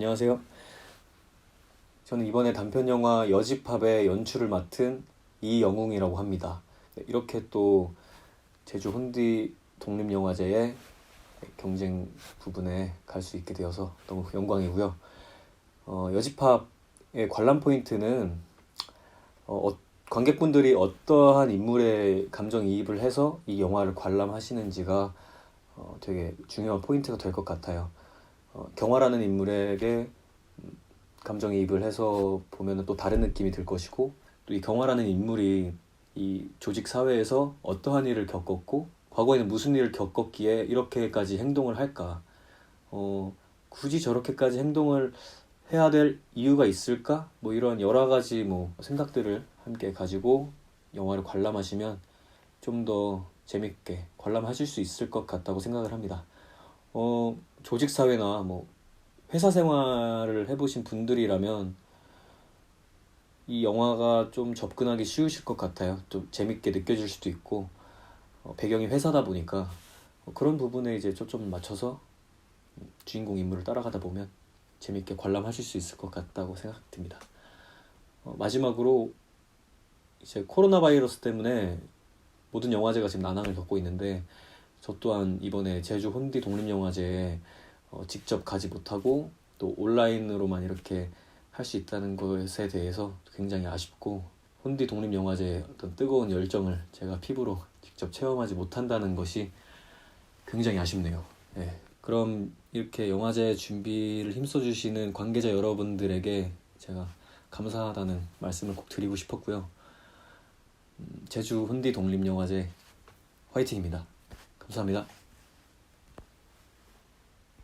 안녕하세요. 저는 이번에 단편 영화 여집합의 연출을 맡은 이영웅이라고 합니다. 네, 이렇게 또 제주 혼디 독립영화제의 경쟁 부분에 갈 수 있게 되어서 너무 영광이고요. 어, 여집합의 관람 포인트는 어, 어, 관객분들이 어떠한 인물에 감정이입을 해서 이 영화를 관람하시는지가 어, 되게 중요한 포인트가 될 것 같아요. 어, 경화라는 인물에게 음, 감정이입을 해서 보면은 또 다른 느낌이 들 것이고 또 이 경화라는 인물이 이 조직 사회에서 어떠한 일을 겪었고 과거에는 무슨 일을 겪었기에 이렇게까지 행동을 할까? 어, 굳이 저렇게까지 행동을 해야 될 이유가 있을까? 뭐 이런 여러 가지 뭐 생각들을 함께 가지고 영화를 관람하시면 좀 더 재밌게 관람하실 수 있을 것 같다고 생각을 합니다. 어, 조직 사회나 뭐 회사 생활을 해보신 분들이라면 이 영화가 좀 접근하기 쉬우실 것 같아요. 좀 재밌게 느껴질 수도 있고 어, 배경이 회사다 보니까 어, 그런 부분에 이제 초점을 맞춰서 주인공 인물을 따라가다 보면 재밌게 관람하실 수 있을 것 같다고 생각됩니다. 어, 마지막으로 이제 코로나 바이러스 때문에 모든 영화제가 지금 난항을 겪고 있는데 저 또한 이번에 제주 혼디 독립영화제에 어, 직접 가지 못하고 또 온라인으로만 이렇게 할 수 있다는 것에 대해서 굉장히 아쉽고 혼디 독립영화제의 어떤 뜨거운 열정을 제가 피부로 직접 체험하지 못한다는 것이 굉장히 아쉽네요. 네. 그럼 이렇게 영화제 준비를 힘써주시는 관계자 여러분들에게 제가 감사하다는 말씀을 꼭 드리고 싶었고요. 음, 제주 혼디 독립영화제 화이팅입니다. 감사합니다.